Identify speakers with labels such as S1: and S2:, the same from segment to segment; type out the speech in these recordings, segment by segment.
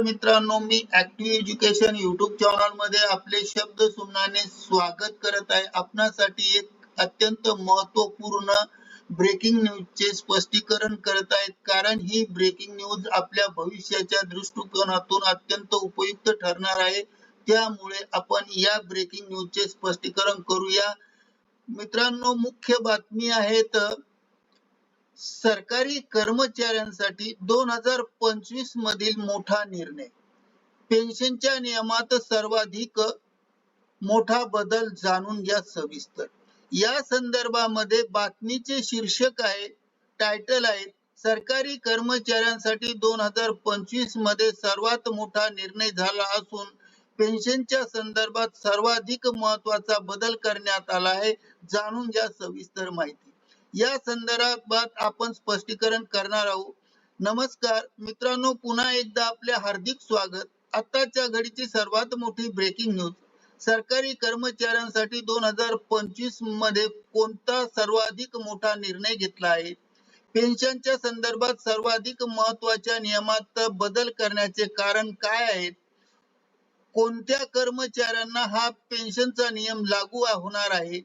S1: मित्रांनो मी active education YouTube चॅनलमध्ये आपले शब्द सुमनाने स्वागत करत आहे. आपणासाठी एक अत्यंत महत्त्वपूर्ण ब्रेकिंग न्यूजचे स्पष्टीकरण करत आहेत. कारण ही ब्रेकिंग न्यूज आपल्या भविष्याच्या दृष्टिकोनातून अत्यंत उपयुक्त ठरणार आहे. त्यामुळे आपण या ब्रेकिंग न्यूजचे स्पष्टीकरण करूया. मित्रांनो मुख्य बातमी आहेत सरकारी कर्मचाऱ्यांसाठी दोन हजार पंचवीस मधील मोठा निर्णय. पेन्शनच्या नियमात सर्वाधिक मोठा बदल जाणून घ्या सविस्तर. या संदर्भामध्ये बातमीचे शीर्षक आहे टायटल आहे सरकारी कर्मचाऱ्यांसाठी दोन हजार पंचवीसमध्ये सर्वात मोठा निर्णय झाला असून पेन्शनच्या संदर्भात सर्वाधिक महत्त्वाचा बदल करण्यात आला आहे. जाणून घ्या सविस्तर माहिती. या संदर्भात आपण स्पष्टीकरण करणार आहोत. नमस्कार मित्रांनो पुन्हा एकदा आपले हार्दिक स्वागत. आताच्या घडीची सर्वात मोठी ब्रेकिंग न्यूज सरकारी कर्मचाऱ्यांसाठी दोन हजार पंचवीसमध्ये कोणता सर्वाधिक मोठा निर्णय घेतला आहे? पेन्शनच्या संदर्भात सर्वाधिक महत्त्वाच्या नियमात बदल करण्याचे कारण काय आहेत? कोणत्या कर्मचाऱ्यांना हा पेन्शनचा नियम लागू होणार आहे?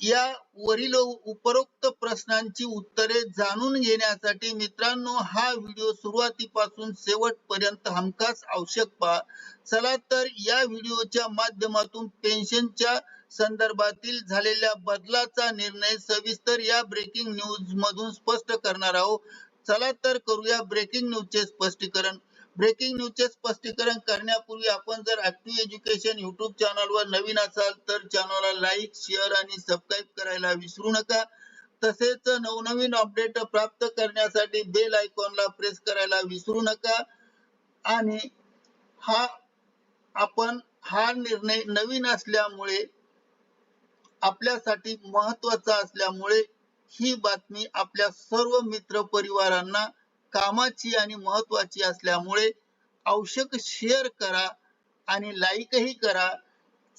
S1: या वरील उपरोक्त प्रश्नांची उत्तरे जाणून घेण्यासाठी मित्रांनो हा व्हिडिओ सुरुवातीपासून शेवटपर्यंत हमखास आवश्यक पहा. चला तर या व्हिडिओच्या माध्यमातून पेन्शनच्या संदर्भातील झालेल्या बदलाचा निर्णय सविस्तर या ब्रेकिंग न्यूज मधून स्पष्ट करणार आहोत. चला तर करूया ब्रेकिंग न्यूजचे स्पष्टीकरण. ब्रेकिंग न्यूजचे स्पष्टीकरण करण्यापूर्वी आपण जर ऍक्टिव्ह एज्युकेशन युट्यूब चॅनलवर नवीन असाल तर चॅनलला लाईक शेअर आणि सबस्क्राईब करायला विसरू नका. तसेच नवनवीन अपडेट प्राप्त करण्यासाठी बेल आयकॉनला प्रेस करायला विसरू नका. आणि हा आपण हा निर्णय नवीन असल्यामुळे आपल्यासाठी महत्त्वाचा असल्यामुळे ही बातमी आपल्या सर्व मित्र परिवारांना कामाची आणि महत्वाची असल्यामुळे आवश्यक शेअर करा आणि लाईकही करा.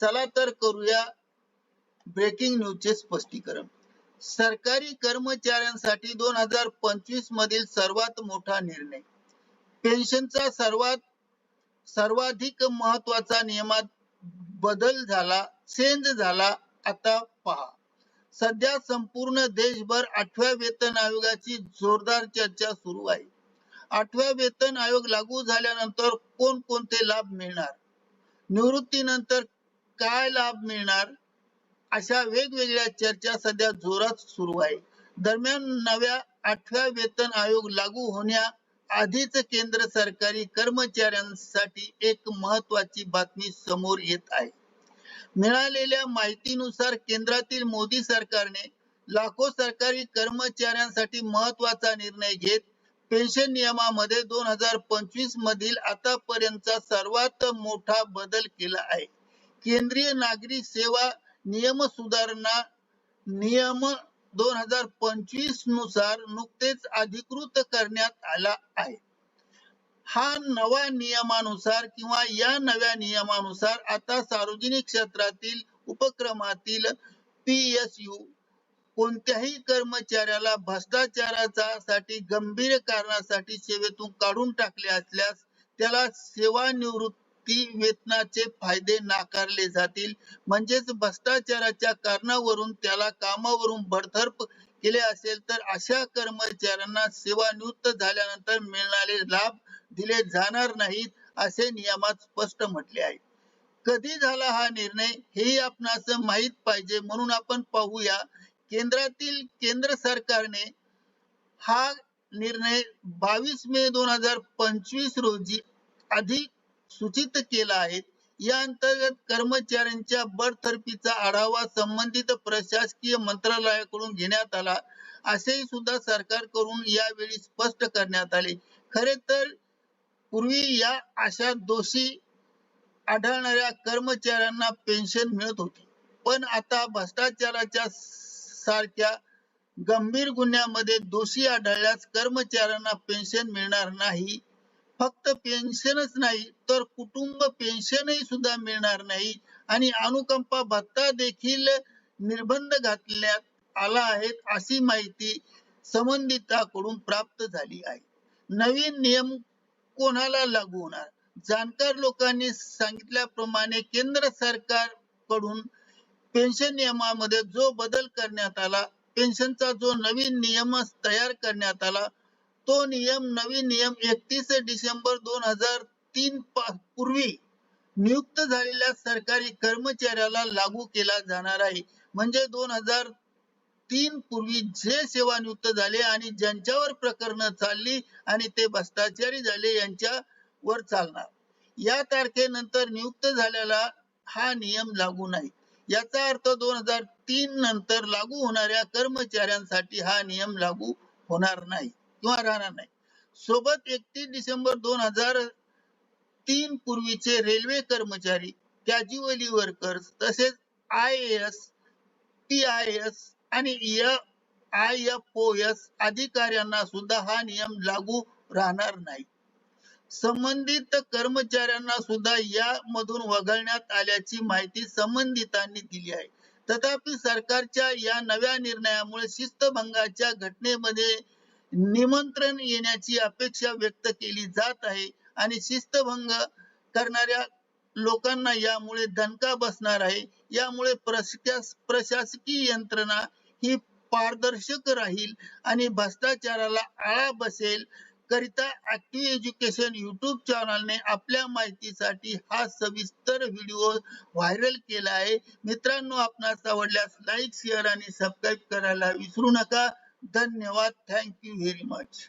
S1: चला तर करूया ब्रेकिंग न्यूजचे स्पष्टीकरण. सरकारी कर्मचाऱ्यांसाठी दोन हजार पंचवीस मधील सर्वात मोठा निर्णय. पेन्शनचा सर्वात सर्वाधिक महत्त्वाचा नियमात बदल झाला चेंज झाला. आता पहा. सध्या संपूर्ण देशभर आठव्या वेतन आयोगाची जोरदार चर्चा सुरू आहे. आठव्या वेतन आयोग लागू झाल्यानंतर कोण कोणते लाभ मिळणार? निवृत्तीनंतर काय लाभ मिळणार? अशा वेगवेगळ्या चर्चा सध्या जोरात सुरू आहे. दरम्यान नव्या आठव्या वेतन आयोग लागू होण्या आधीच केंद्र सरकारी कर्मचाऱ्यांसाठी एक महत्वाची बातमी समोर येत आहे. मिळालेल्या माहितीनुसार केंद्रातील मोदी सरकारने लाखो सरकारी कर्मचाऱ्यांसाठी महत्त्वाचा निर्णय घेत पेन्शन नियमामध्ये दोन हजार पंचवीस मधील आतापर्यंतचा सर्वात मोठा बदल केला आहे. केंद्रीय नागरी सेवा नियम सुधारणा नियम दोन हजार पंचवीसनुसार नुकतेच अधिकृत करण्यात आला आहे. हा नवा नियमानुसार किंवा या नव्या नियमानुसार आता सार्वजनिक क्षेत्रातील उपक्रमातील पीएसयू कोणत्याही कर्मचाऱ्याला भ्रष्टाचाराचा साठी गंभीर कारणासाठी सेवेतून काढून टाकले असल्यास त्याला सेवानिवृत्ती वेतनाचे फायदे नाकारले जातील. म्हणजेच भ्रष्टाचाराच्या कारणावरून त्याला कामावरून बडतर्फ केले असेल तर अशा कर्मचाऱ्यांना सेवानिवृत्त झाल्यानंतर मिळणारे लाभ दिले जाणार नाहीत असे नियमात स्पष्ट म्हटले आहे. कधी झाला हा निर्णय हेही आपणास माहीत पाहिजे म्हणून आपण पाहूया. केंद्रातील केंद्र सरकारने हा निर्णय बावीस मे दोन हजार पंचवीस रोजी अधिक सूचित केला आहे. या अंतर्गत कर्मचाऱ्यांच्या बडतर्फीचा आढावा संबंधित प्रशासकीय मंत्रालयाकडून घेण्यात आला. असेही सुद्धा सरकारकडून यावेळी स्पष्ट करण्यात आले. खरे तर पूर्वी या अशा दोषी आढळणाऱ्या कर्मचाऱ्यांना पेन्शन मिळत होती. पण आता भ्रष्टाचाराच्या सारख्या गंभीर गुन्ह्यामध्ये दोषी आढळल्यास कर्मचाऱ्यांना पेन्शन मिळणार नाही. फक्त पेन्शनच नाही तर कुटुंब पेन्शनही सुद्धा मिळणार नाही. आणि अनुकंपा भत्ता देखील निर्बंध घातल्यात आला आहे अशी माहिती संबंधिताकडून प्राप्त झाली आहे. नवीन नियम कोणाला लागू होणार? जाणकार लोकांनी सांगितल्याप्रमाणे केंद्र सरकारकडून पेन्शन नियमामध्ये जो बदल करण्यात आला पेन्शनचा जो नवीन नियम तयार करण्यात आला तो नियम नवीन नियम एकतीस डिसेंबर दोन हजार तीन पूर्वी नियुक्त झालेल्या सरकारी कर्मचाऱ्याला लागू केला जाणार आहे. म्हणजे दोन हजार तीन पूर्वी जे सेवानिवृत्त झाले आणि ज्यांच्यावर प्रकरण चालली आणि ते भ्रष्टाचारी झाले यांच्यावर चालणार. या तारखेनंतर नियुक्त झालेला हा नियम लागू नाही. याचा अर्थ दोन हजार तीन नंतर लागू होणाऱ्या कर्मचाऱ्यांसाठी हा नियम लागू होणार नाही किंवा राहणार नाही. सोबत एकतीस डिसेंबर दोन हजार तीन पूर्वीचे रेल्वे कर्मचारी कॅज्युअली वर्कर्स तसेच I S T I S आणि आय एफ ओ एस अधिकाऱ्यांना सुद्धा हा नियम लागू राहणार नाही. संबंधित कर्मचाऱ्यांना सुद्धा यामधून वगळण्यात आल्याची माहिती संबंधितांनी दिली आहे. तथापि सरकारच्या या नव्या निर्णयामुळे शिस्तभंगाच्या घटनेमध्ये निमंत्रण येण्याची अपेक्षा व्यक्त केली जात आहे आणि शिस्तभंग करणाऱ्या लोकांना यामुळे दणका बसणार आहे. यामुळे प्रशासकीय यंत्रणा ही पारदर्शक राहील आणि भ्रष्टाचाराला आळा बसेल करिता ऍक्टिव्ह एज्युकेशन युट्यूब चॅनलने आपल्या माहितीसाठी हा सविस्तर व्हिडिओ व्हायरल केला आहे. मित्रांनो आपणास आवडल्यास लाईक शेअर आणि सबस्क्राईब करायला विसरू नका. धन्यवाद. Thank you very much